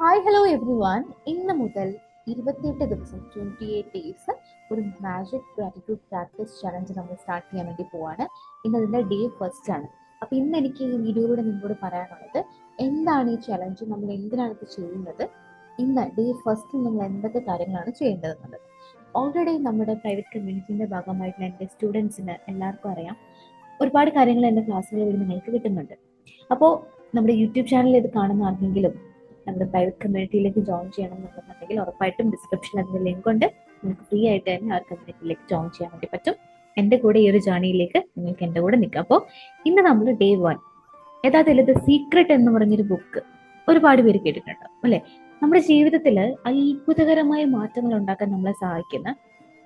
Hi hello every one ഇന്ന് മുതൽ ഇരുപത്തിയെട്ട് ദിവസം ട്വന്റി എയ്റ്റ് ഡേയ്സ് ഒരു മാജിക് ഗ്രാറ്റിറ്റ്യൂഡ് പ്രാക്ടീസ് ചലഞ്ച് നമ്മൾ സ്റ്റാർട്ട് ചെയ്യാൻ വേണ്ടി പോവാണ്. ഇന്ന് അതിന്റെ ഡേ ഫസ്റ്റ് ആണ്. അപ്പോൾ ഇന്ന് എനിക്ക് ഈ വീഡിയോയിലൂടെ നിങ്ങളോട് പറയാനുള്ളത് എന്താണ് ഈ ചലഞ്ച് നമ്മൾ എന്തിനാണ് ഇത് ചെയ്യുന്നത്? ഇന്ന് ഡേ ഫസ്റ്റിൽ നമ്മൾ എന്തൊക്കെ കാര്യങ്ങളാണ് ചെയ്യേണ്ടതെന്നുള്ളത്. ഓൾറെഡി നമ്മുടെ പ്രൈവറ്റ് കമ്മ്യൂണിറ്റിന്റെ ഭാഗമായിട്ടുള്ള എന്റെ സ്റ്റുഡൻസിന് എല്ലാവർക്കും അറിയാം. ഒരുപാട് കാര്യങ്ങൾ എന്റെ ക്ലാസ്സുകളിൽ നിങ്ങൾക്ക് കിട്ടുന്നുണ്ട്. അപ്പോൾ നമ്മുടെ യൂട്യൂബ് ചാനലിൽ ഇത് കാണുന്ന ആർക്കെങ്കിലും നമ്മുടെ പ്രൈവറ്റ് കമ്മ്യൂണിറ്റിയിലേക്ക് ജോയിൻ ചെയ്യണം എന്നുണ്ടെന്നുണ്ടെങ്കിൽ ഉറപ്പായിട്ടും ഡിസ്ക്രിപ്ഷൻ അതിന്റെ ലിങ്ക് ഉണ്ട്. നിങ്ങൾക്ക് ഫ്രീ ആയിട്ട് തന്നെ ആ കമ്മ്യൂണിറ്റിയിലേക്ക് ജോയിൻ ചെയ്യാൻ വേണ്ടി പറ്റും. എന്റെ കൂടെ ഈ ഒരു ജേണിയിലേക്ക് നിങ്ങൾക്ക് എന്റെ കൂടെ നിൽക്കാം. അപ്പോൾ ഇന്ന് നമ്മൾ ഡേ വൺ യഥാർത്ഥത്തിൽ ഇത് സീക്രട്ട് എന്ന് പറഞ്ഞൊരു ബുക്ക് ഒരുപാട് പേര് കേട്ടിട്ടുണ്ട് അല്ലേ? നമ്മുടെ ജീവിതത്തിൽ അത്ഭുതകരമായ മാറ്റങ്ങൾ ഉണ്ടാക്കാൻ നമ്മളെ സഹായിക്കുന്ന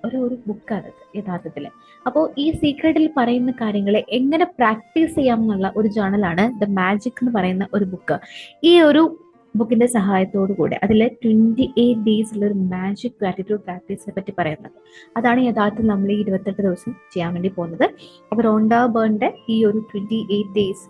ഒരു ഒരു ബുക്കാണിത് യഥാർത്ഥത്തിൽ. അപ്പോൾ ഈ സീക്രട്ടിൽ പറയുന്ന കാര്യങ്ങളെ എങ്ങനെ പ്രാക്ടീസ് ചെയ്യാം എന്നുള്ള ഒരു ജേണലാണ് ദ മാജിക് എന്ന് പറയുന്ന ഒരു ബുക്ക് ഈ ഒരു ബുക്കിന്റെ സഹായത്തോടു കൂടെ അതിൽ ട്വന്റി എയ്റ്റ് ഡേയ്സ് ഉള്ള ഒരു മാജിക് ഗ്രാറ്റിറ്റ്യൂഡ് പ്രാക്ടീസിനെ പറ്റി പറയുന്നത്. അതാണ് യഥാർത്ഥത്തിൽ നമ്മൾ ഈ ഇരുപത്തെട്ട് ദിവസം ചെയ്യാൻ വേണ്ടി പോകുന്നത്. അപ്പോൾ റോണ്ട ബേണിന്റെ ഈ ഒരു ട്വന്റി എയ്റ്റ് ഡേയ്സ്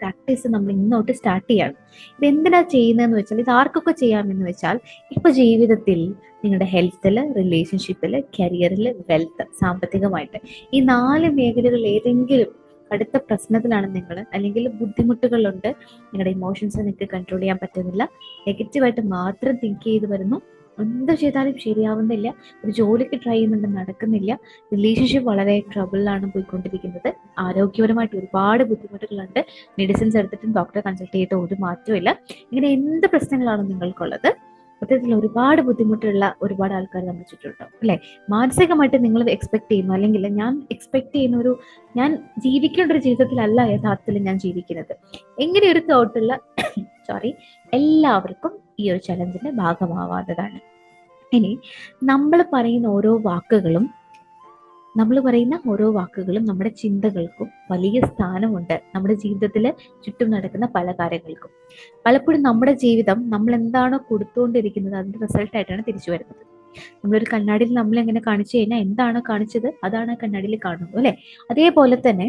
പ്രാക്ടീസ് നമ്മൾ ഇന്നോട്ട് സ്റ്റാർട്ട് ചെയ്യണം. ഇത് എന്തിനാ ചെയ്യുന്നതെന്ന് വെച്ചാൽ ഇത് ആർക്കൊക്കെ ചെയ്യാമെന്ന് വെച്ചാൽ ഇപ്പൊ ജീവിതത്തിൽ നിങ്ങളുടെ ഹെൽത്തിൽ റിലേഷൻഷിപ്പിൽ കരിയറിൽ വെൽത്ത് സാമ്പത്തികമായിട്ട് ഈ നാല് മേഖലകളിൽ ഏതെങ്കിലും കടുത്ത പ്രശ്നത്തിലാണ് നിങ്ങൾ അല്ലെങ്കിൽ ബുദ്ധിമുട്ടുകളുണ്ട്. നിങ്ങളുടെ ഇമോഷൻസ് നിങ്ങൾക്ക് കൺട്രോൾ ചെയ്യാൻ പറ്റുന്നില്ല. നെഗറ്റീവായിട്ട് മാത്രം തിങ്ക് ചെയ്ത് വരുന്നു. എന്ത് ചെയ്താലും ശരിയാവുന്നില്ല. ഒരു ജോലിക്ക് ട്രൈ ചെയ്യുന്നുണ്ട് നടക്കുന്നില്ല. റിലേഷൻഷിപ്പ് വളരെ ട്രബിളിലാണ് പോയിക്കൊണ്ടിരിക്കുന്നത്. ആരോഗ്യപരമായിട്ട് ഒരുപാട് ബുദ്ധിമുട്ടുകളുണ്ട്. മെഡിസിൻസ് എടുത്തിട്ടും ഡോക്ടറെ കൺസൾട്ട് ചെയ്തിട്ട് ഒരു മാറ്റമില്ല ഇങ്ങനെ എന്ത് പ്രശ്നങ്ങളാണ് നിങ്ങൾക്കുള്ളത്? മൊത്തത്തിൽ ഒരുപാട് ബുദ്ധിമുട്ടുള്ള ഒരുപാട് ആൾക്കാർ നമ്മുടെ ചുറ്റുണ്ടാവും അല്ലെ? മാനസികമായിട്ട് നിങ്ങൾ എക്സ്പെക്ട് ചെയ്യുന്നു അല്ലെങ്കിൽ ഞാൻ എക്സ്പെക്ട് ചെയ്യുന്ന ഒരു ഞാൻ ജീവിക്കേണ്ട ഒരു ജീവിതത്തിലല്ല യഥാർത്ഥത്തിൽ ഞാൻ ജീവിക്കുന്നത്. എങ്ങനെ ഒരു തോട്ടുള്ള സോറി എല്ലാവർക്കും ഈ ഒരു ചലഞ്ചിന്റെ ഭാഗമാവാത്തതാണ്. ഇനി നമ്മൾ പറയുന്ന ഓരോ വാക്കുകളും നമ്മൾ പറയുന്ന ഓരോ വാക്കുകളും നമ്മുടെ ചിന്തകൾക്കും വലിയ സ്ഥാനമുണ്ട്. നമ്മുടെ ജീവിതത്തിൽ ചുറ്റും നടക്കുന്ന പല കാര്യങ്ങൾക്കും. പലപ്പോഴും നമ്മുടെ ജീവിതം നമ്മൾ എന്താണോ കൊടുത്തുകൊണ്ടിരിക്കുന്നത് അതിന്റെ റിസൾട്ടായിട്ടാണ് തിരിച്ചു വരുന്നത്. നമ്മളൊരു കണ്ണാടിയിൽ നമ്മൾ എങ്ങനെ കാണിച്ചു കഴിഞ്ഞാൽ എന്താണോ കാണിച്ചത് അതാണ് ആ കണ്ണാടിയിൽ കാണുന്നത് അല്ലെ? അതേപോലെ തന്നെ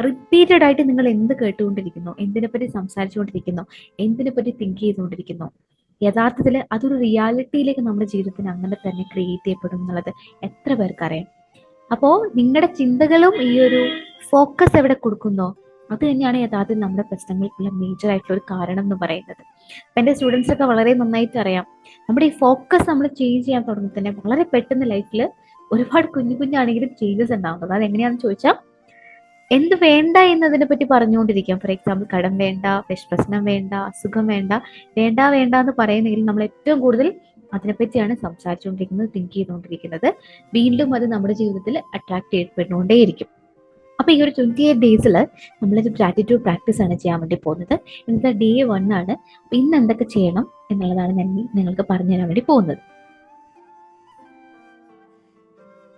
റിപ്പീറ്റഡ് ആയിട്ട് നിങ്ങൾ എന്ത് കേട്ടുകൊണ്ടിരിക്കുന്നു എന്തിനെപ്പറ്റി സംസാരിച്ചുകൊണ്ടിരിക്കുന്നു എന്തിനെ പറ്റി തിങ്ക് ചെയ്തുകൊണ്ടിരിക്കുന്നു യഥാർത്ഥത്തിൽ അതൊരു റിയാലിറ്റിയിലേക്ക് നമ്മുടെ ജീവിതത്തിന് അങ്ങനെ തന്നെ ക്രിയേറ്റ് ചെയ്യപ്പെടും എന്നുള്ളത് എത്ര പേർക്കറിയാം അപ്പോൾ നിങ്ങളുടെ ചിന്തകളും ഈ ഒരു ഫോക്കസ് എവിടെ കൊടുക്കുന്നോ അത് തന്നെയാണ് യഥാർത്ഥത്തിൽ നമ്മുടെ പ്രശ്നങ്ങൾക്കുള്ള മേജർ ആയിട്ടുള്ള ഒരു കാരണം എന്ന് പറയുന്നത്. അപ്പൊ എന്റെ സ്റ്റുഡൻസ് ഒക്കെ വളരെ നന്നായിട്ട് അറിയാം. നമ്മുടെ ഈ ഫോക്കസ് നമ്മൾ ചേഞ്ച് ചെയ്യാൻ തുടങ്ങി തന്നെ വളരെ പെട്ടെന്ന് ലൈഫിൽ ഒരുപാട് കുഞ്ഞു കുഞ്ഞാണെങ്കിലും ചേഞ്ചസ് ഉണ്ടാവുന്നത് അത് എങ്ങനെയാണെന്ന് ചോദിച്ചാൽ എന്ത് വേണ്ട എന്നതിനെ പറ്റി പറഞ്ഞുകൊണ്ടിരിക്കാം. ഫോർ എക്സാമ്പിൾ കടം വേണ്ട പ്രശ്നം വേണ്ട അസുഖം വേണ്ട വേണ്ട വേണ്ട എന്ന് പറയുന്നെങ്കിൽ നമ്മൾ ഏറ്റവും കൂടുതൽ അതിനെപ്പറ്റിയാണ് സംസാരിച്ചുകൊണ്ടിരിക്കുന്നത് തിങ്ക് ചെയ്തുകൊണ്ടിരിക്കുന്നത്. വീണ്ടും അത് നമ്മുടെ ജീവിതത്തിൽ അട്രാക്ട് ചെയ്യപ്പെട്ടുകൊണ്ടേയിരിക്കും അപ്പൊ ഈ ഒരു ട്വന്റി എയ്റ്റ് ഡേയ്സിൽ നമ്മളൊരു ഗ്രാറ്റിറ്റ്യൂഡ് പ്രാക്ടീസ് ആണ് ചെയ്യാൻ വേണ്ടി പോകുന്നത്. ഇന്നത്തെ ഡേ വൺ ആണ്. ഇന്ന് എന്തൊക്കെ ചെയ്യണം എന്നുള്ളതാണ് ഞാൻ നിങ്ങൾക്ക് പറഞ്ഞു തരാൻ വേണ്ടി പോകുന്നത്.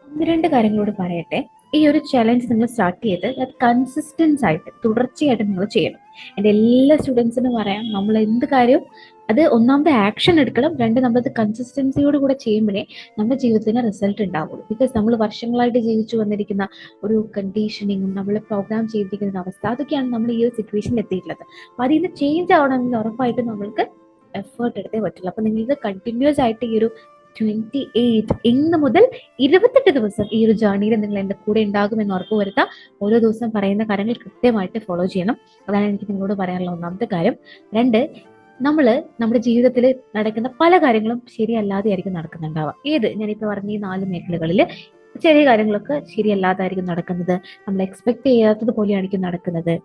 ഒന്ന് രണ്ട് കാര്യങ്ങളോട് പറയട്ടെ. ഈ ഒരു ചലഞ്ച് നിങ്ങൾ സ്റ്റാർട്ട് ചെയ്ത് അത് കൺസിസ്റ്റൻസ് ആയിട്ട് തുടർച്ചയായിട്ട് നിങ്ങൾ ചെയ്യണം. എന്റെ എല്ലാ സ്റ്റുഡൻസിനും പറയാം നമ്മൾ എന്ത് കാര്യവും അത് ഒന്നാമത് ആക്ഷൻ എടുക്കണം. രണ്ട് നമ്മളത് കൺസിസ്റ്റൻസിയോട് കൂടെ ചെയ്യുമ്പോഴേ നമ്മുടെ ജീവിതത്തിന് റിസൾട്ട് ഉണ്ടാവുള്ളൂ. ബിക്കോസ് നമ്മൾ വർഷങ്ങളായിട്ട് ജീവിച്ചു വന്നിരിക്കുന്ന ഒരു കണ്ടീഷനിങ്ങും നമ്മൾ പ്രോഗ്രാം ചെയ്തിരിക്കുന്ന അവസ്ഥ അതൊക്കെയാണ് നമ്മൾ ഈ ഒരു സിറ്റുവേഷനിൽ എത്തിയിട്ടുള്ളത്. അപ്പൊ അതിൽ നിന്ന് ചേഞ്ച് ആവണമെങ്കിൽ ഉറപ്പായിട്ടും നമ്മൾക്ക് എഫേർട്ട് എടുത്തേ പറ്റുള്ളൂ. അപ്പൊ നിങ്ങൾക്ക് കണ്ടിന്യൂസ് ആയിട്ട് ഈ ഒരു ട്വന്റി എയ്റ്റ് ഇന്ന് മുതൽ ഇരുപത്തെട്ട് ദിവസം ഈ ഒരു ജേർണിയിൽ നിങ്ങൾ എന്റെ കൂടെ ഉണ്ടാകുമെന്ന് ഉറപ്പ് വരുത്താം ഓരോ ദിവസം പറയുന്ന കാര്യങ്ങൾ കൃത്യമായിട്ട് ഫോളോ ചെയ്യണം. അതാണ് എനിക്ക് നിങ്ങളോട് പറയാനുള്ള ഒന്നാമത്തെ കാര്യം. രണ്ട് നമ്മൾ നമ്മുടെ ജീവിതത്തിൽ നടക്കുന്ന പല കാര്യങ്ങളും ശരിയല്ലാതെ ആയിരിക്കും നടക്കുന്നുണ്ടാവുക. ഏത്? ഞാനിപ്പോൾ പറഞ്ഞ ഈ നാല് മേഖലകളിൽ ചെറിയ കാര്യങ്ങളൊക്കെ ശരിയല്ലാതായിരിക്കും നടക്കുന്നത്. നമ്മൾ എക്സ്പെക്ട് ചെയ്യാത്തത് പോലെയായിരിക്കും നടക്കുന്നത്.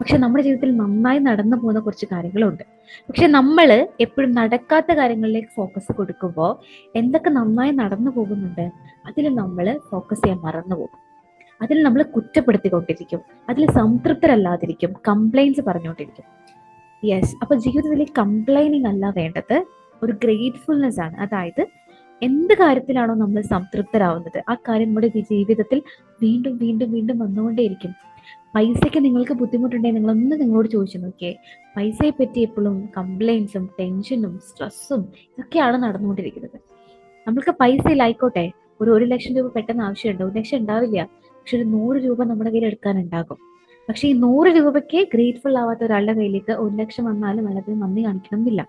പക്ഷെ നമ്മുടെ ജീവിതത്തിൽ നന്നായി നടന്നു പോകുന്ന കുറച്ച് കാര്യങ്ങളുണ്ട്. പക്ഷെ നമ്മൾ എപ്പോഴും നടക്കാത്ത കാര്യങ്ങളിലേക്ക് ഫോക്കസ് കൊടുക്കുമ്പോൾ എന്തൊക്കെ നന്നായി നടന്നു പോകുന്നുണ്ട് അതിൽ നമ്മൾ ഫോക്കസ് ചെയ്യാൻ മറന്നു പോകും. അതിൽ നമ്മൾ കുറ്റപ്പെടുത്തിക്കൊണ്ടിരിക്കും. അതിൽ സംതൃപ്തരല്ലാതിരിക്കും. കംപ്ലൈൻസ് പറഞ്ഞുകൊണ്ടിരിക്കും. യെസ് അപ്പൊ ജീവിതത്തിൽ കംപ്ലൈനിങ് അല്ല വേണ്ടത്. ഒരു ഗ്രേറ്റ്ഫുൾനെസ് ആണ്. അതായത് എന്ത് കാര്യത്തിലാണോ നമ്മൾ സംതൃപ്തരാവുന്നത് ആ കാര്യം നമ്മുടെ ജീവിതത്തിൽ വീണ്ടും വീണ്ടും വീണ്ടും വന്നുകൊണ്ടേയിരിക്കും. പൈസയ്ക്ക് നിങ്ങൾക്ക് ബുദ്ധിമുട്ടുണ്ടെങ്കിൽ നിങ്ങളൊന്ന് നിങ്ങളോട് ചോദിച്ചു നോക്കിയേ. പൈസയെ പറ്റി എപ്പോഴും കംപ്ലൈൻസും ടെൻഷനും സ്ട്രെസ്സും ഇതൊക്കെയാണ് നടന്നുകൊണ്ടിരിക്കുന്നത്. നമ്മൾക്ക് പൈസ ഇല്ലായിക്കോട്ടെ ഒരു ഒരു ലക്ഷം രൂപ പെട്ടെന്ന് ആവശ്യമുണ്ട്. ഒരു ലക്ഷം ഉണ്ടാവില്ല. പക്ഷെ ഒരു നൂറ് രൂപ നമ്മുടെ കയ്യിൽ എടുക്കാനുണ്ടാകും. പക്ഷെ ഈ നൂറ് രൂപയ്ക്ക് ഗ്രേറ്റ്ഫുൾ ആവാത്ത ഒരാളുടെ കയ്യിലേക്ക് ഒരു ലക്ഷം വന്നാലും അയാൾക്ക് നന്ദി കാണിക്കണം എന്നില്ല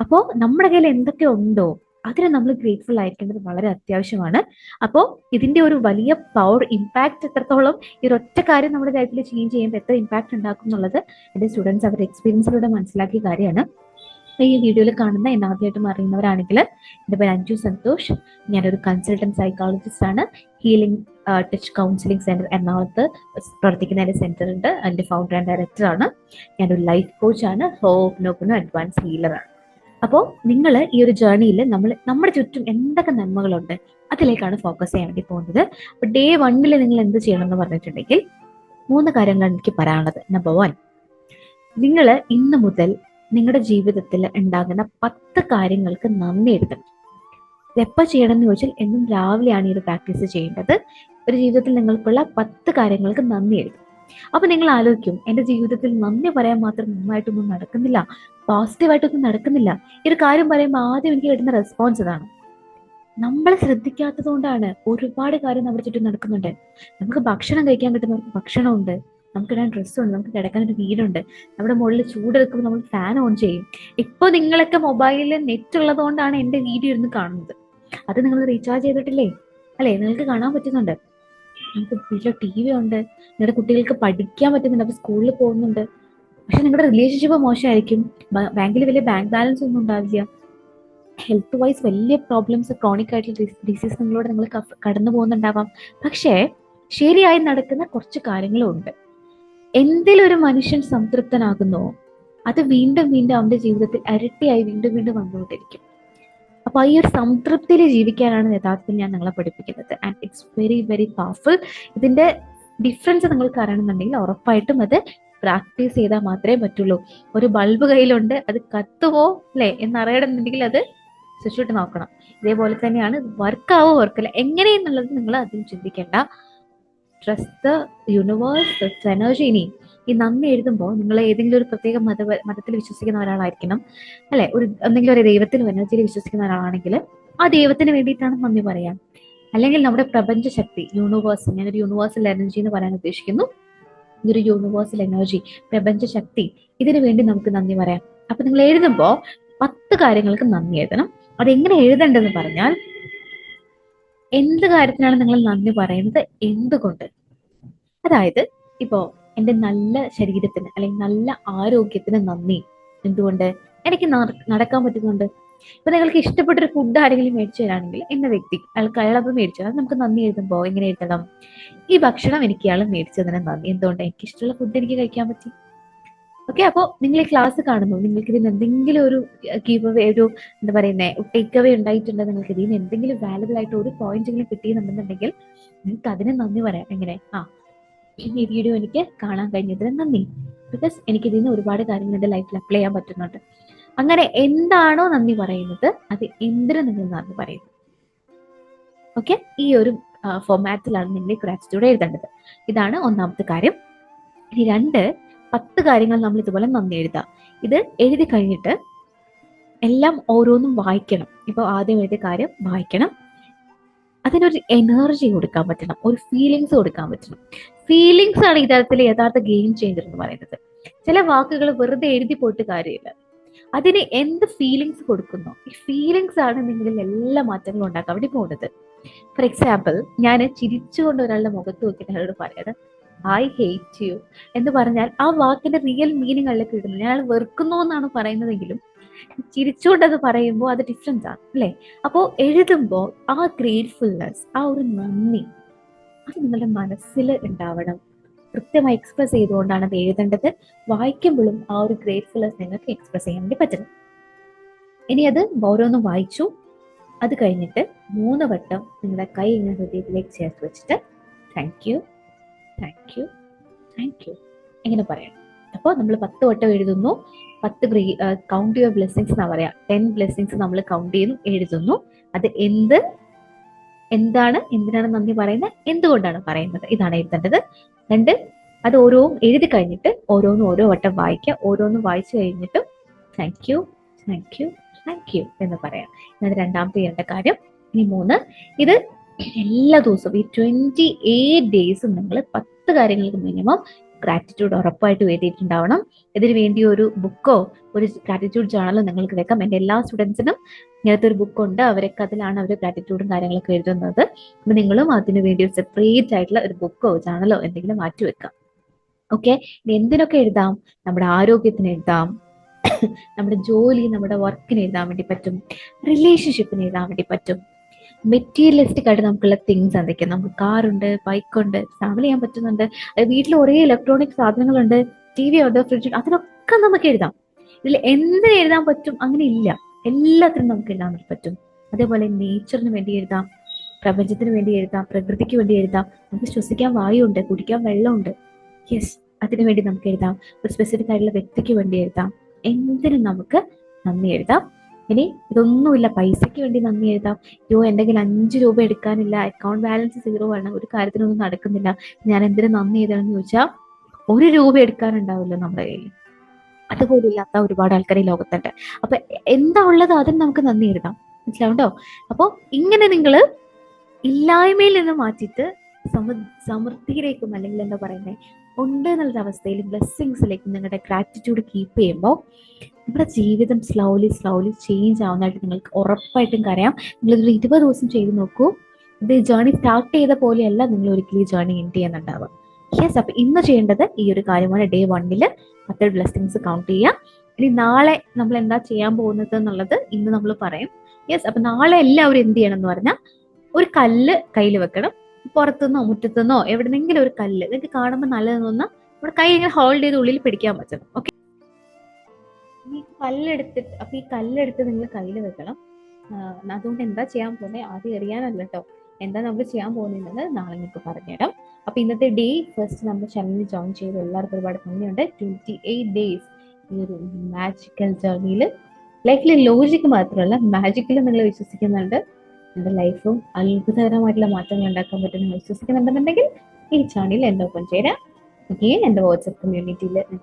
അപ്പോൾ നമ്മുടെ കയ്യിൽ എന്തൊക്കെ ഉണ്ടോ അതിന് നമ്മൾ ഗ്രേറ്റ്ഫുൾ ആയിരിക്കേണ്ടത് വളരെ അത്യാവശ്യമാണ്. അപ്പോ ഇതിന്റെ ഒരു വലിയ പവർ ഇമ്പാക്ട് എത്രത്തോളം ഈ ഒറ്റ കാര്യം നമ്മുടെ ലൈഫിൽ ചേഞ്ച് ചെയ്യുമ്പോൾ എത്ര ഇമ്പാക്ട് ഉണ്ടാക്കും എന്നുള്ളത് എന്റെ സ്റ്റുഡൻസ് അവരുടെ എക്സ്പീരിയൻസിലൂടെ മനസ്സിലാക്കിയ കാര്യമാണ്. അപ്പൊ ഈ വീഡിയോയിൽ കാണുന്ന എന്നെ ആദ്യമായിട്ടും അറിയുന്നവരാണെങ്കിൽ എന്റെ പേര് അഞ്ജു സന്തോഷ്. ഞാനൊരു കൺസൾട്ടന്റ് സൈക്കോളജിസ്റ്റ് ആണ്. ഹീലിംഗ് ടച്ച് കൗൺസിലിംഗ് സെന്റർ എറണാകുളത്ത് പ്രവർത്തിക്കുന്ന എന്റെ സെന്റർ ഉണ്ട്. അതിന്റെ ഫൗണ്ടർ ആൻഡ് ഡയറക്ടർ ആണ്. ഞാനൊരു ലൈഫ് കോച്ചാണ് ഹോപ്നോപ്പിനും അഡ്വാൻസ് ഹീലറാണ് അപ്പോൾ നിങ്ങൾ ഈ ഒരു ജേർണിയിൽ നമ്മൾ നമ്മുടെ ചുറ്റും എന്തൊക്കെ നന്മകളുണ്ട് അതിലേക്കാണ് ഫോക്കസ് ചെയ്യാൻ വേണ്ടി പോകുന്നത്. അപ്പൊ ഡേ വണ്ണിൽ നിങ്ങൾ എന്ത് ചെയ്യണം എന്ന് പറഞ്ഞിട്ടുണ്ടെങ്കിൽ മൂന്ന് കാര്യങ്ങൾ എനിക്ക് പറയാനുള്ളത്. നമ്പർ വൺ നിങ്ങൾ ഇന്ന് മുതൽ നിങ്ങളുടെ ജീവിതത്തിൽ ഉണ്ടാകുന്ന പത്ത് കാര്യങ്ങൾക്ക് നന്ദി എഴുതണം എപ്പോൾ ചെയ്യണം എന്ന് ചോദിച്ചാൽ എന്നും രാവിലെയാണ് ഈ ഒരു പ്രാക്ടീസ് ചെയ്യേണ്ടത്. ഒരു ജീവിതത്തിൽ നിങ്ങൾക്കുള്ള പത്ത് കാര്യങ്ങൾക്ക് നന്ദി എഴുതും അപ്പൊ നിങ്ങൾ ആലോചിക്കും എന്റെ ജീവിതത്തിൽ നന്ദി പറയാൻ മാത്രം നന്നായിട്ടൊന്നും നടക്കുന്നില്ല പോസിറ്റീവായിട്ടൊന്നും നടക്കുന്നില്ല. ഈ ഒരു കാര്യം പറയുമ്പോൾ ആദ്യം എനിക്ക് കിട്ടുന്ന റെസ്പോൺസ് ഇതാണ്. നമ്മൾ ശ്രദ്ധിക്കാത്തത് കൊണ്ടാണ് ഒരുപാട് കാര്യം നമ്മുടെ ചുറ്റും നടക്കുന്നുണ്ട്. നമുക്ക് ഭക്ഷണം കഴിക്കാൻ കിട്ടുന്നവർക്ക് ഭക്ഷണമുണ്ട്. നമുക്ക് ഇടാൻ ഡ്രസ്സുണ്ട് നമുക്ക് കിടക്കാൻ ഒരു വീടുണ്ട്. നമ്മുടെ മുകളിൽ ചൂടെടുക്കുമ്പോൾ നമ്മൾ ഫാൻ ഓൺ ചെയ്യും. ഇപ്പൊ നിങ്ങളൊക്കെ മൊബൈലിൽ നെറ്റ് ഉള്ളത് കൊണ്ടാണ് എന്റെ വീഡിയോ ഇരുന്ന് കാണുന്നത്. അത് നിങ്ങൾ റീചാർജ് ചെയ്തിട്ടില്ലേ? അല്ലേ? നിങ്ങൾക്ക് കാണാൻ പറ്റുന്നുണ്ട്. നമുക്ക് വീട്ടിൽ ടി വി ഉണ്ട്. നിങ്ങളുടെ കുട്ടികൾക്ക് പഠിക്കാൻ പറ്റുന്നുണ്ട്. അപ്പൊ സ്കൂളിൽ പോകുന്നുണ്ട്. പക്ഷെ നിങ്ങളുടെ റിലേഷൻഷിപ്പ് മോശമായിരിക്കും. ബാങ്കിൽ വലിയ ബാങ്ക് ബാലൻസ് ഒന്നും ഉണ്ടാവില്ല. ഹെൽത്ത് വൈസ് വലിയ പ്രോബ്ലംസ് ക്രോണിക് ആയിട്ടുള്ള ഡിസീസ് നിങ്ങളോട് നിങ്ങൾ കടന്നു പോകുന്നുണ്ടാവാം പക്ഷേ ശരിയായി നടക്കുന്ന കുറച്ച് കാര്യങ്ങളും ഉണ്ട് എന്തിലൊരു മനുഷ്യൻ സംതൃപ്തനാകുന്നോ അത് വീണ്ടും വീണ്ടും അവന്റെ ജീവിതത്തിൽ ഇരട്ടിയായി വീണ്ടും വീണ്ടും വന്നുകൊണ്ടിരിക്കും. അപ്പൊ ഈ ഒരു സംതൃപ്തിയിൽ ജീവിക്കാനാണ് യഥാർത്ഥത്തിൽ ഞാൻ നിങ്ങളെ പഠിപ്പിക്കുന്നത്. And it's very very powerful ഇതിന്റെ ഡിഫറൻസ് നിങ്ങൾക്ക് അറിയണമെന്നുണ്ടെങ്കിൽ ഉറപ്പായിട്ടും അത് പ്രാക്ടീസ് ചെയ്താൽ മാത്രമേ പറ്റുള്ളൂ. ഒരു ബൾബ് കയ്യിലുണ്ട് അത് കത്തുമോ അല്ലേ എന്നറിയണമെന്നുണ്ടെങ്കിൽ അത് സ്വിച്ച് നോക്കണം. ഇതേപോലെ തന്നെയാണ് വർക്കാവോ വർക്കല്ല എങ്ങനെയെന്നുള്ളത് നിങ്ങൾ അതും ചിന്തിക്കേണ്ട. ട്രസ്റ്റ് ദ യൂണിവേഴ്സ് എനർജി ഇനി. ഈ നന്ദി എഴുതുമ്പോൾ നിങ്ങൾ ഏതെങ്കിലും ഒരു പ്രത്യേക മത മതത്തിൽ വിശ്വസിക്കുന്ന ഒരാളായിരിക്കണം. അല്ലെ? ഒരു എന്തെങ്കിലും ഒരു ദൈവത്തിലും എനർജിയിൽ വിശ്വസിക്കുന്ന ഒരാളാണെങ്കിൽ ആ ദൈവത്തിന് വേണ്ടിയിട്ടാണ് നന്ദി പറയാം. അല്ലെങ്കിൽ നമ്മുടെ പ്രപഞ്ച ശക്തി യൂണിവേഴ്സ് ഞാനൊരു യൂണിവേഴ്സൽ എനർജി എന്ന് പറയാൻ ഉദ്ദേശിക്കുന്നു. ഒരു യൂണിവേഴ്സൽ എനർജി പ്രപഞ്ച ശക്തി ഇതിനു വേണ്ടി നമുക്ക് നന്ദി പറയാം. അപ്പൊ നിങ്ങൾ എഴുതുമ്പോൾ പത്ത് കാര്യങ്ങൾക്ക് നന്ദി എഴുതണം. അതെങ്ങനെ എഴുതേണ്ടതെന്ന് പറഞ്ഞാൽ എന്ത് കാര്യത്തിനാണ് നിങ്ങൾ നന്ദി പറയുന്നത്? എന്തുകൊണ്ട്? അതായത് ഇപ്പോ എന്റെ നല്ല ശരീരത്തിന് അല്ലെങ്കിൽ നല്ല ആരോഗ്യത്തിന് നന്ദി. എന്തുകൊണ്ട്? എനിക്ക് നടക്കാൻ പറ്റുന്നുണ്ട്. ഇപ്പൊ നിങ്ങൾക്ക് ഇഷ്ടപ്പെട്ട ഒരു ഫുഡ് ആരെങ്കിലും മേടിച്ചു തരാണെങ്കിൽ എന്ന വ്യക്തി അയാൾക്ക് അയാളത് മേടിച്ചു? അത് നമുക്ക് നന്ദി എഴുതുമ്പോൾ എങ്ങനെ എഴുതണം? ഈ ഭക്ഷണം എനിക്ക് അയാൾ മേടിച്ചതിന് നന്ദി. എന്തുകൊണ്ട്? എനിക്ക് ഇഷ്ടമുള്ള ഫുഡ് എനിക്ക് കഴിക്കാൻ പറ്റി. ഓക്കെ അപ്പോൾ നിങ്ങൾ ഈ ക്ലാസ് കാണുന്നു. നിങ്ങൾക്ക് ഇതിന് എന്തെങ്കിലും ഒരു കീപ്പ് അവേ ഒരു എന്താ പറയുന്നത് ടേക്ക് അവേ ഉണ്ടായിട്ടുണ്ട് നിങ്ങൾക്ക് ഇതിന് എന്തെങ്കിലും വാലബിൾ ആയിട്ട് ഒരു പോയിന്റ് എങ്കിലും കിട്ടിയെന്നുണ്ടെന്നുണ്ടെങ്കിൽ നിങ്ങൾക്ക് അതിന് നന്ദി പറയാം. എങ്ങനെ? ആ ഈ വീഡിയോ എനിക്ക് കാണാൻ കഴിഞ്ഞതിന് നന്ദി. ബിക്കോസ് എനിക്ക് ഇതിൽ നിന്ന് ഒരുപാട് കാര്യങ്ങൾ എന്റെ ലൈഫിൽ അപ്ലൈ ചെയ്യാൻ പറ്റുന്നുണ്ട്. അങ്ങനെ എന്താണോ നന്ദി പറയുന്നത് അത് എന്തിനു നിങ്ങൾ നന്ദി പറയുന്നു? ഓക്കെ ഈ ഒരു ഫോമാറ്റിലാണ് നിങ്ങൾ ഗ്രാറ്റിറ്റ്യൂഡ് എഴുതേണ്ടത്. ഇതാണ് ഒന്നാമത്തെ കാര്യം. രണ്ട് പത്ത് കാര്യങ്ങൾ നമ്മൾ ഇതുപോലെ നന്ദി എഴുതാം. ഇത് എഴുതി കഴിഞ്ഞിട്ട് എല്ലാം ഓരോന്നും വായിക്കണം. ഇപ്പൊ ആദ്യം എഴുതിയ കാര്യം വായിക്കണം. അതിനൊരു എനർജി കൊടുക്കാൻ പറ്റണം. ഒരു ഫീലിങ്സ് കൊടുക്കാൻ പറ്റണം. ഫീലിങ്സ് ആണ് ഇതരത്തിൽ യഥാർത്ഥ ഗെയിം ചേഞ്ചർ എന്ന് പറയുന്നത്. ചില വാക്കുകൾ വെറുതെ എഴുതി പോയിട്ട് കാര്യമില്ല. അതിന് എന്ത് ഫീലിങ്സ് കൊടുക്കുന്നു? ഈ ഫീലിങ്സ് ആണ് നിങ്ങളിൽ എല്ലാ മാറ്റങ്ങളും ഉണ്ടാക്കാൻ വേണ്ടി പോകുന്നത്. ഫോർ എക്സാമ്പിൾ ഞാൻ ചിരിച്ചുകൊണ്ട് ഒരാളുടെ മുഖത്ത് നോക്കിയിട്ട് അയാളോട് പറയണം ഐ ഹേറ്റ് യു എന്ന് പറഞ്ഞാൽ ആ വാക്കിന്റെ റിയൽ മീനിങ് അയാൾക്ക് കിട്ടുന്നു ഞാൻ വെറുക്കുന്നു എന്നാണ് പറയുന്നതെങ്കിലും ചിരിച്ചുകൊണ്ട് അത് പറയുമ്പോൾ അത് ഡിഫറെന്റ് ആണ് അല്ലേ? അപ്പോൾ എഴുതുമ്പോൾ ആ ഗ്രേറ്റ്ഫുൾനെസ് ആ ഒരു നന്ദി അത് നിങ്ങളുടെ മനസ്സിൽ ഉണ്ടാവണം. കൃത്യമായി എക്സ്പ്രസ് ചെയ്തുകൊണ്ടാണ് അത് എഴുതേണ്ടത്. വായിക്കുമ്പോഴും ആ ഒരു ഗ്രേറ്റ്ഫുൾനെസ് നിങ്ങൾക്ക് എക്സ്പ്രസ് ചെയ്യാൻ വേണ്ടി പറ്റണം ഇനി അത് ഓരോന്നും വായിച്ചു. അത് കഴിഞ്ഞിട്ട് മൂന്ന് വട്ടം നിങ്ങളുടെ കൈ ഇങ്ങനെ ഹൃദയത്തിലേക്ക് ചേർത്ത് വെച്ചിട്ട് thank you thank you thank you ഇങ്ങനെ പറയണം അപ്പോൾ നമ്മൾ പത്ത് വട്ടം എഴുതുന്നു. പത്ത് കൗണ്ട് യുവർ ബ്ലെസ്സിങ്സ് എന്നാ പറയാ. ടെൻ ബ്ലെസ്സിങ്സ് നമ്മൾ കൗണ്ട് ചെയ്യുന്നു എഴുതുന്നു. അത് എന്ത്? എന്താണ്? എന്തിനാണ് നന്ദി പറയുന്നത്? എന്തുകൊണ്ടാണ് പറയുന്നത്? ഇതാണ് എഴുതേണ്ടത്. രണ്ട് അത് ഓരോ എഴുതി കഴിഞ്ഞിട്ട് ഓരോന്നും ഓരോ വട്ടം വായിക്കുക. ഓരോന്നും വായിച്ചു കഴിഞ്ഞിട്ട് thank you thank you thank you എന്ന് പറയാം. എന്നത് രണ്ടാമത്തെ ചെയ്യേണ്ട കാര്യം. ഇനി മൂന്ന് ഇത് എല്ലാ ദിവസവും ഈ ട്വന്റി എയ്റ്റ് ഡേയ്സും നിങ്ങൾ പത്ത് കാര്യങ്ങൾക്ക് മിനിമം ഗ്രാറ്റിറ്റ്യൂഡ് ഉറപ്പായിട്ട് എഴുതിയിട്ടുണ്ടാവണം. ഇതിന് വേണ്ടി ഒരു ബുക്കോ ഒരു ഗ്രാറ്റിറ്റ്യൂഡ് ജേണലോ നിങ്ങൾക്ക് വെക്കാം. എന്റെ എല്ലാ സ്റ്റുഡൻസിനും ഇങ്ങനത്തെ ഒരു ബുക്ക് ഉണ്ട്. അവരൊക്കെ അതിലാണ് അവർ ഗ്രാറ്റിറ്റ്യൂഡും കാര്യങ്ങളൊക്കെ എഴുതുന്നത്. അപ്പൊ നിങ്ങളും അതിനു വേണ്ടി ഒരു സെപ്പറേറ്റ് ആയിട്ടുള്ള ഒരു ബുക്കോ ജേണലോ എന്തെങ്കിലും മാറ്റി വെക്കാം. ഓക്കെ ഇനി എന്തിനൊക്കെ എഴുതാം? നമ്മുടെ ആരോഗ്യത്തിന് എഴുതാം. നമ്മുടെ ജോലി നമ്മുടെ വർക്കിന് എഴുതാൻ വേണ്ടി പറ്റും. റിലേഷൻഷിപ്പിന് എഴുതാൻ വേണ്ടി പറ്റും. മെറ്റീരിയലിസ്റ്റിക് ആയിട്ട് നമുക്കുള്ള തിങ്സ് എന്തൊക്കെയാണ് നമുക്ക് കാറുണ്ട് ബൈക്കുണ്ട് ട്രാവൽ ചെയ്യാൻ പറ്റുന്നുണ്ട്. വീട്ടിൽ ഒരേ ഇലക്ട്രോണിക് സാധനങ്ങളുണ്ട് ടി വി ഉണ്ട് ഫ്രിഡ്ജ് അതിനൊക്കെ നമുക്ക് എഴുതാം. ഇതിൽ എന്തിന് എഴുതാൻ പറ്റും അങ്ങനെ ഇല്ല. എല്ലാത്തിനും നമുക്ക് എഴുതാൻ പറ്റും. അതേപോലെ നേച്ചറിന് വേണ്ടി എഴുതാം പ്രപഞ്ചത്തിന് വേണ്ടി എഴുതാം പ്രകൃതിക്ക് വേണ്ടി എഴുതാം. നമുക്ക് ശ്വസിക്കാൻ വായുണ്ട് കുടിക്കാൻ വെള്ളമുണ്ട്. യെസ് അതിനു വേണ്ടി നമുക്ക് എഴുതാം. ഒരു സ്പെസിഫിക് ആയിട്ടുള്ള വ്യക്തിക്ക് വേണ്ടി എഴുതാം. എന്തിനും നമുക്ക് നന്ദി എഴുതാം. ഇനി ഇതൊന്നുമില്ല. പൈസയ്ക്ക് വേണ്ടി നന്ദി എഴുതാം. അയ്യോ എന്റെ കയ്യിൽ അഞ്ച് രൂപ എടുക്കാനില്ല. അക്കൗണ്ട് ബാലൻസ് സീറോ ആണ്. ഒരു കാര്യത്തിനൊന്നും നടക്കുന്നില്ല. ഞാൻ എന്തിനു നന്ദി എഴുതണമെന്ന് ചോദിച്ചാൽ ഒരു രൂപ എടുക്കാനുണ്ടാവില്ല നമ്മുടെ കയ്യിൽ. അതുപോലും ഇല്ലാത്ത ഒരുപാട് ആൾക്കാർ ഈ ലോകത്തുണ്ട്. അപ്പൊ എന്താ ഉള്ളത് അതിന് നമുക്ക് നന്ദി എഴുതാം. മനസ്സിലാവുണ്ടോ? അപ്പോൾ ഇങ്ങനെ നിങ്ങൾ ഇല്ലായ്മയിൽ നിന്ന് മാറ്റിയിട്ട് സമ സമൃദ്ധിയിലേക്കും അല്ലെങ്കിൽ എന്താ പറയുന്നത് ഉണ്ട് എന്നുള്ള അവസ്ഥയിൽ ബ്ലെസ്സിങ്സിലേക്ക് നിങ്ങളുടെ ഗ്രാറ്റിറ്റ്യൂഡ് കീപ്പ് ചെയ്യുമ്പോൾ നമ്മുടെ ജീവിതം സ്ലോലി സ്ലോലി ചേഞ്ച് ആവുന്നതായിട്ട് നിങ്ങൾക്ക് ഉറപ്പായിട്ടും അറിയാം നിങ്ങളൊരു ഇരുപത് ദിവസം ചെയ്ത് നോക്കൂ. ഇത് ജേർണി സ്റ്റാർട്ട് ചെയ്ത പോലെയല്ല നിങ്ങൾ ഒരിക്കലും ഈ ജേർണി എൻഡ് ചെയ്യുന്നുണ്ടാവുക. യെസ് അപ്പൊ ഇന്ന് ചെയ്യേണ്ടത് ഈ ഒരു കാര്യമാണ് ഡേ വണ്ണിൽ പത്ത് ബ്ലെസ്സിങ്സ് കൗണ്ട് ചെയ്യാം ഇനി നാളെ നമ്മൾ എന്താ ചെയ്യാൻ പോകുന്നത് എന്നുള്ളത് ഇന്ന് നമ്മൾ പറയും. യെസ് അപ്പൊ നാളെ എല്ലാവരും എന്ത് ചെയ്യണം എന്ന് പറഞ്ഞാൽ ഒരു കല്ല് കയ്യിൽ വെക്കണം. പുറത്തുനിന്നോ മുറ്റത്തുനിന്നോ എവിടെന്നെങ്കിലും ഒരു കല്ല് നിങ്ങൾക്ക് കാണുമ്പോൾ നല്ലതെന്ന് തോന്നുന്ന നമ്മുടെ കൈ ഇങ്ങനെ ഹോൾഡ് ചെയ്ത് ഉള്ളിൽ പിടിക്കാൻ പറ്റണം ഓക്കെ ഈ കല്ലെടുത്തിട്ട് അപ്പൊ ഈ കല്ലെടുത്ത് നിങ്ങൾ കയ്യിൽ വെക്കണം. അതുകൊണ്ട് എന്താ ചെയ്യാൻ പോകുന്നത് ആദ്യം അറിയാനല്ല കേട്ടോ എന്താ നമ്മൾ ചെയ്യാൻ പോകുന്നത് നാളെ നിങ്ങൾക്ക് പറഞ്ഞുതരാം. അപ്പൊ ഇന്നത്തെ ഡേ ഫസ്റ്റ് നമ്മൾ ചാനലിൽ ജോയിൻ ചെയ്ത് എല്ലാവർക്കും ഒരുപാട് നന്ദിയുണ്ട്. ട്വന്റി എയ്റ്റ് ഡേയ്സ് ഈ ഒരു മാജിക്കൽ ജേർണിയിൽ ലൈഫിൽ ലോജിക്ക് മാത്രമല്ല മാജിക്കിൽ നിങ്ങൾ വിശ്വസിക്കുന്നുണ്ട്. എന്റെ ലൈഫും അത്ഭുതകരമായിട്ടുള്ള മാറ്റങ്ങൾ ഉണ്ടാക്കാൻ പറ്റുമെന്ന് വിശ്വസിക്കുന്നുണ്ടെന്നുണ്ടെങ്കിൽ ഈ ചാനൽ എന്റെ ഓപ്പൺ ചെയ്യാം. ഓക്കെ എന്റെ വാട്സപ്പ് കമ്മ്യൂണിറ്റിയിൽ